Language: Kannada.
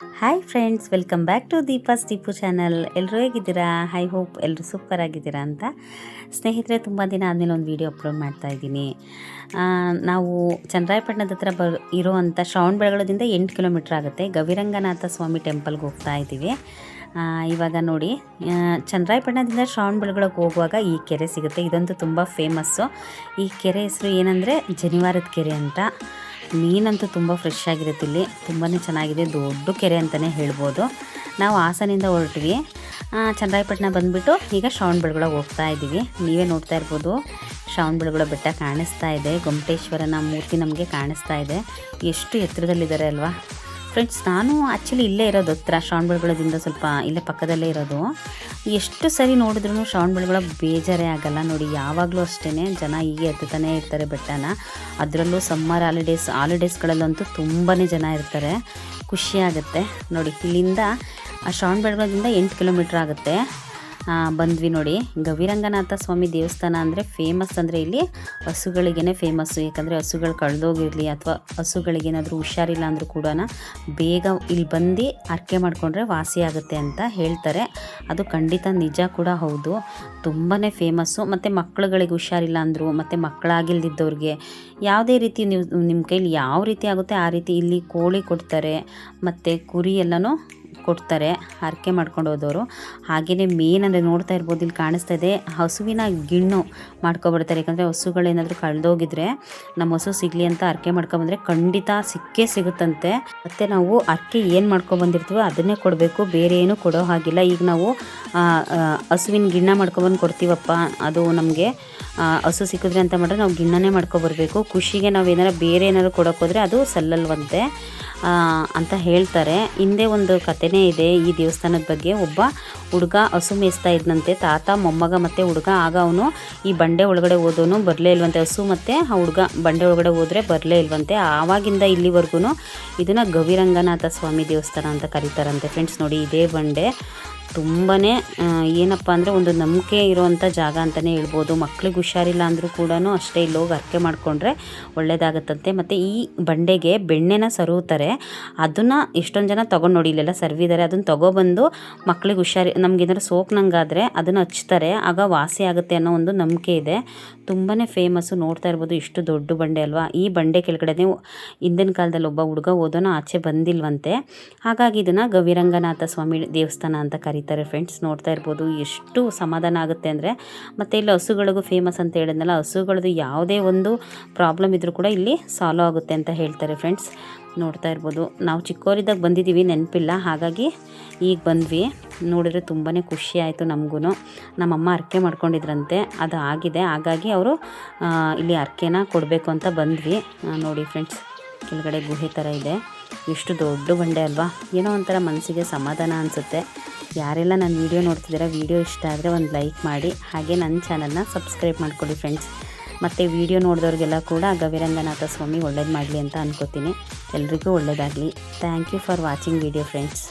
Hi friends welcome back to Deepa's Deepu channel ಎಲ್ಲರೂ ಹೇಗಿದ್ದೀರಾ? ಐ ಹೋಪ್ ಎಲ್ಲರೂ ಸೂಪರ್ ಆಗಿದ್ದೀರಾ ಅಂತ. ಸ್ನೇಹಿತರೆ, ತುಂಬ ದಿನ ಆದಮೇಲೆ ಒಂದು ವೀಡಿಯೋ ಅಪ್ಲೋಡ್ ಮಾಡ್ತಾ ಇದ್ದೀನಿ. ನಾವು ಚಂದ್ರಾಯಪಟ್ಟಣದ ಹತ್ರ ಬರ್ ಇರುವಂಥ ಶ್ರವಣಬೆಳಗೊಳದಿಂದ ಎಂಟು ಕಿಲೋಮೀಟ್ರ್ ಆಗುತ್ತೆ. ಗವಿರಂಗನಾಥ ಸ್ವಾಮಿ ಟೆಂಪಲ್ಗೆ ಹೋಗ್ತಾ ಇದ್ದೀವಿ. ಇವಾಗ ನೋಡಿ ಚಂದ್ರಾಯಪಟ್ಟಣದಿಂದ ಶ್ರವಣ ಹೋಗುವಾಗ ಈ ಕೆರೆ ಸಿಗುತ್ತೆ. ಇದಂತೂ ತುಂಬ ಫೇಮಸ್ಸು ಈ ಕೆರೆ ಹೆಸರು ಏನಂದರೆ ಜನಿವಾರದ ಕೆರೆ ಅಂತ. ಮೀನಂತೂ ತುಂಬ ಫ್ರೆಶ್ ಆಗಿರುತ್ತೆ ಇಲ್ಲಿ. ತುಂಬಾ ಚೆನ್ನಾಗಿದೆ. ದೊಡ್ಡ ಕೆರೆ ಅಂತಲೇ ಹೇಳ್ಬೋದು. ನಾವು ಹಾಸನಿಂದ ಹೊರಟ್ವಿ. ಚಂದ್ರಾಯಪಟ್ಟಣ ಬಂದುಬಿಟ್ಟು ಈಗ ಶ್ರವಣಬೆಳಗೊಳ ಹೋಗ್ತಾ ಇದ್ದೀವಿ. ನೀವೇ ನೋಡ್ತಾ ಇರ್ಬೋದು. ಶ್ರವಣಬೆಳಗೊಳ ಬೆಟ್ಟ ಕಾಣಿಸ್ತಾ ಇದೆ. ಗೊಮಟೇಶ್ವರನ ಮೂರ್ತಿ ನಮಗೆ ಕಾಣಿಸ್ತಾ ಇದೆ. ಎಷ್ಟು ಎತ್ತರದಲ್ಲಿದ್ದಾರೆ ಅಲ್ವಾ? ಫ್ರೆಂಡ್ಸ್ ನಾನು ಆ್ಯಕ್ಚುಲಿ ಇಲ್ಲೇ ಇರೋದು ಹತ್ರ. ಶ್ರವಣಬೆಳಗೊಳದಿಂದ ಸ್ವಲ್ಪ ಇಲ್ಲೇ ಪಕ್ಕದಲ್ಲೇ ಇರೋದು. ಎಷ್ಟು ಸರಿ ನೋಡಿದ್ರೂ ಶ್ರವಣಬೆಳಗೊಳ ಬೇಜಾರೇ ಆಗಲ್ಲ ನೋಡಿ, ಯಾವಾಗಲೂ ಅಷ್ಟೇ ಜನ ಹೀಗೆ ಎತ್ತುತ್ತಾನೆ ಇರ್ತಾರೆ ಬೆಟ್ಟನ. ಅದರಲ್ಲೂ ಸಮ್ಮರ್ ಹಾಲಿಡೇಸ್ ಹಾಲಿಡೇಸ್ಗಳಲ್ಲಂತೂ ತುಂಬಾ ಜನ ಇರ್ತಾರೆ. ಖುಷಿ ಆಗುತ್ತೆ. ನೋಡಿ, ಇಲ್ಲಿಂದ, ಆ ಶ್ರವಣಬೆಳಗೊಳದಿಂದ ಎಂಟು ಕಿಲೋಮೀಟ್ರ್ ಆಗುತ್ತೆ. ಬಂದ್ವಿ ನೋಡಿ. ಗವಿರಂಗನಾಥ ಸ್ವಾಮಿ ದೇವಸ್ಥಾನ ಅಂದರೆ ಫೇಮಸ್ ಅಂದರೆ ಇಲ್ಲಿ ಹಸುಗಳಿಗೇ ಫೇಮಸ್ಸು ಯಾಕಂದರೆ ಹಸುಗಳು ಕಳೆದೋಗಿರಲಿ ಅಥವಾ ಹಸುಗಳಿಗೇನಾದರೂ ಹುಷಾರಿಲ್ಲ ಅಂದರೂ ಕೂಡ ಬೇಗ ಇಲ್ಲಿ ಬಂದು ಅರ್ಕೆ ಮಾಡಿಕೊಂಡ್ರೆ ವಾಸಿ ಆಗುತ್ತೆ ಅಂತ ಹೇಳ್ತಾರೆ. ಅದು ಖಂಡಿತ ನಿಜ ಕೂಡ ಹೌದು. ತುಂಬಾ ಫೇಮಸ್ಸು ಮತ್ತು ಮಕ್ಕಳುಗಳಿಗೆ ಹುಷಾರಿಲ್ಲ ಅಂದರು, ಮತ್ತು ಮಕ್ಕಳಾಗಿಲ್ದಿದ್ದವ್ರಿಗೆ ಯಾವುದೇ ರೀತಿ ನೀವು, ನಿಮ್ಮ ಕೈಲಿ ಯಾವ ರೀತಿ ಆಗುತ್ತೆ ಆ ರೀತಿ ಇಲ್ಲಿ ಕೋಳಿ ಕೊಡ್ತಾರೆ, ಮತ್ತು ಕುರಿ ಎಲ್ಲನೂ ಕೊಡ್ತಾರೆ, ಹರಕೆ ಮಾಡ್ಕೊಂಡು ಹೋದವರು. ಹಾಗೆಯೇ ಮೇನ್ ಅಂದರೆ ನೋಡ್ತಾ ಇರ್ಬೋದು, ಇಲ್ಲಿ ಕಾಣಿಸ್ತಾ ಇದೆ, ಹಸುವಿನ ಗಿಣ್ಣು ಮಾಡ್ಕೊಬರ್ತಾರೆ. ಯಾಕಂದರೆ ಹಸುಗಳೇನಾದರೂ ಕಳೆದೋಗಿದ್ರೆ ನಮ್ಮ ಹಸು ಸಿಗಲಿ ಅಂತ ಹರಕೆ ಮಾಡ್ಕೊಬಂದರೆ ಖಂಡಿತ ಸಿಕ್ಕೇ ಸಿಗುತ್ತಂತೆ. ಮತ್ತು ನಾವು ಹರಕೆ ಏನು ಮಾಡ್ಕೊಬಂದಿರ್ತೀವೋ ಅದನ್ನೇ ಕೊಡಬೇಕು, ಬೇರೆ ಏನೂ ಕೊಡೋ ಹಾಗಿಲ್ಲ. ಈಗ ನಾವು ಹಸುವಿನ ಗಿಣ್ಣ ಮಾಡ್ಕೊಬಂದು ಕೊಡ್ತೀವಪ್ಪ, ಅದು ನಮಗೆ ಹಸು ಸಿಕ್ಕಿದ್ರೆ ಅಂತ ಮಾಡಿದ್ರೆ ನಾವು ಗಿಣ್ಣನೇ ಮಾಡ್ಕೊಬರ್ಬೇಕು. ಖುಷಿಗೆ ನಾವು ಏನಾರು ಬೇರೆ ಏನಾದ್ರು ಕೊಡೋಕ್ಕೋದ್ರೆ ಅದು ಸಲ್ಲಲ್ವಂತೆ ಅಂತ ಹೇಳ್ತಾರೆ. ಹಿಂದೆ ಒಂದು ಕಥೆನೇ ಇದೆ ಈ ದೇವಸ್ಥಾನದ ಬಗ್ಗೆ. ಒಬ್ಬ ಹುಡುಗ ಹಸು ಮೇಯಿಸ್ತಾ ಇದ್ದಂತೆ ತಾತ, ಮೊಮ್ಮಗ ಮತ್ತು ಹುಡುಗ. ಆಗ ಅವನು ಈ ಬಂಡೆ ಒಳಗಡೆ ಓದೋನು ಬರಲೇ ಇಲ್ವಂತೆ. ಹಸು ಮತ್ತು ಆ ಹುಡುಗ ಬಂಡೆ ಒಳಗಡೆ ಹೋದರೆ ಬರಲೇ ಇಲ್ವಂತೆ. ಆವಾಗಿಂದ ಇಲ್ಲಿವರೆಗೂ ಇದನ್ನು ಗವಿರಂಗನಾಥ ಸ್ವಾಮಿ ದೇವಸ್ಥಾನ ಅಂತ ಕರೀತಾರಂತೆ. ಫ್ರೆಂಡ್ಸ್ ನೋಡಿ, ಇದೇ ಬಂಡೆ. ತುಂಬಾ ಏನಪ್ಪ ಅಂದರೆ ಒಂದು ನಂಬಿಕೆ ಇರುವಂಥ ಜಾಗ ಅಂತಲೇ ಹೇಳ್ಬೋದು. ಮಕ್ಳಿಗೆ ಹುಷಾರಿಲ್ಲ ಅಂದರೂ ಕೂಡ ಅಷ್ಟೇ ಇಲ್ಲಿ ಹೋಗಿ ಅರ್ಕೆ ಮಾಡಿಕೊಂಡ್ರೆ ಒಳ್ಳೆಯದಾಗತ್ತಂತೆ ಮತ್ತು ಈ ಬಂಡೆಗೆ ಬೆಣ್ಣೆನ ಸರುತ್ತಾರೆ ಅದನ್ನು ಎಷ್ಟೊಂದು ಜನ ತೊಗೊಂಡು ನೋಡಿ, ಇಲ್ಲೆಲ್ಲ ಸರ್ವಿದ್ದಾರೆ ಅದನ್ನು ತೊಗೊಬಂದು ಮಕ್ಳಿಗೆ ಹುಷಾರಿ ನಮ್ಗೇನಾದ್ರು ಸೋಕ್ನಂಗಾದರೆ ಅದನ್ನು ಹಚ್ತಾರೆ. ಆಗ ವಾಸಿ ಆಗುತ್ತೆ ಅನ್ನೋ ಒಂದು ನಂಬಿಕೆ ಇದೆ. ತುಂಬಾ ಫೇಮಸ್ಸು ನೋಡ್ತಾ ಇರ್ಬೋದು. ಇಷ್ಟು ದೊಡ್ಡ ಬಂಡೆ ಅಲ್ವಾ? ಈ ಬಂಡೆ ಕೆಳಗಡೆ ಹಿಂದಿನ ಕಾಲದಲ್ಲಿ ಒಬ್ಬ ಹುಡುಗ ಓದೋನೋ ಆಚೆ ಬಂದಿಲ್ವಂತೆ. ಹಾಗಾಗಿ ಇದನ್ನು ಗವಿರಂಗನಾಥ ಸ್ವಾಮಿ ದೇವಸ್ಥಾನ ಅಂತ ಕರೀತಾರೆ ಫ್ರೆಂಡ್ಸ್ ನೋಡ್ತಾ ಇರ್ಬೋದು, ಎಷ್ಟು ಸಮಾಧಾನ ಆಗುತ್ತೆ ಅಂದರೆ ಮತ್ತು ಇಲ್ಲಿ ಹಸುಗಳಿಗೂ ಫೇಮಸ್ ಅಂತ ಹೇಳಿದ್ನಲ್ಲ, ಹಸುಗಳದ್ದು ಯಾವುದೇ ಒಂದು ಪ್ರಾಬ್ಲಮ್ ಇದ್ದರೂ ಕೂಡ ಇಲ್ಲಿ ಸಾಲ್ವ್ ಆಗುತ್ತೆ ಅಂತ ಹೇಳ್ತಾರೆ ಫ್ರೆಂಡ್ಸ್ ನೋಡ್ತಾ ಇರ್ಬೋದು. ನಾವು ಚಿಕ್ಕವರಿದ್ದಾಗ ಬಂದಿದ್ದೀವಿ, ನೆನಪಿಲ್ಲ. ಹಾಗಾಗಿ ಈಗ ಬಂದ್ವಿ. ನೋಡಿದ್ರೆ ತುಂಬಾ ಖುಷಿ ಆಯಿತು ನಮಗೂ ನಮ್ಮಮ್ಮ ಅರ್ಕೆ ಮಾಡ್ಕೊಂಡಿದ್ರಂತೆ. ಅದು ಆಗಿದೆ. ಹಾಗಾಗಿ ಅವರು ಇಲ್ಲಿ ಅರ್ಕೆನ ಕೊಡಬೇಕು ಅಂತ ಬಂದ್ವಿ. ನೋಡಿ ಫ್ರೆಂಡ್ಸ್ ಕೆಳಗಡೆ ಗುಹೆ ಥರ ಇದೆ. ಎಷ್ಟು ದೊಡ್ಡ ಬಂಡೆ ಅಲ್ವಾ? ಏನೋ ಒಂಥರ ಮನಸ್ಸಿಗೆ ಸಮಾಧಾನ ಅನಿಸುತ್ತೆ. ಯಾರೆಲ್ಲ ನನ್ನ ವೀಡಿಯೋ ನೋಡ್ತಿದ್ದೀರಾ, ವೀಡಿಯೋ ಇಷ್ಟ ಆದರೆ ಒಂದು ಲೈಕ್ ಮಾಡಿ. ಹಾಗೆ ನನ್ನ ಚಾನಲ್ನ ಸಬ್ಸ್ಕ್ರೈಬ್ ಮಾಡ್ಕೊಳ್ಳಿ ಫ್ರೆಂಡ್ಸ್. ಮತ್ತು ವೀಡಿಯೋ ನೋಡಿದವ್ರಿಗೆಲ್ಲ ಕೂಡ ಗವಿರಂಗನಾಥ ಸ್ವಾಮಿ ಒಳ್ಳೇದು ಮಾಡಲಿ ಅಂತ ಅನ್ಕೋತೀನಿ. ಎಲ್ರಿಗೂ ಒಳ್ಳೆಯದಾಗಲಿ thank you for watching video friends.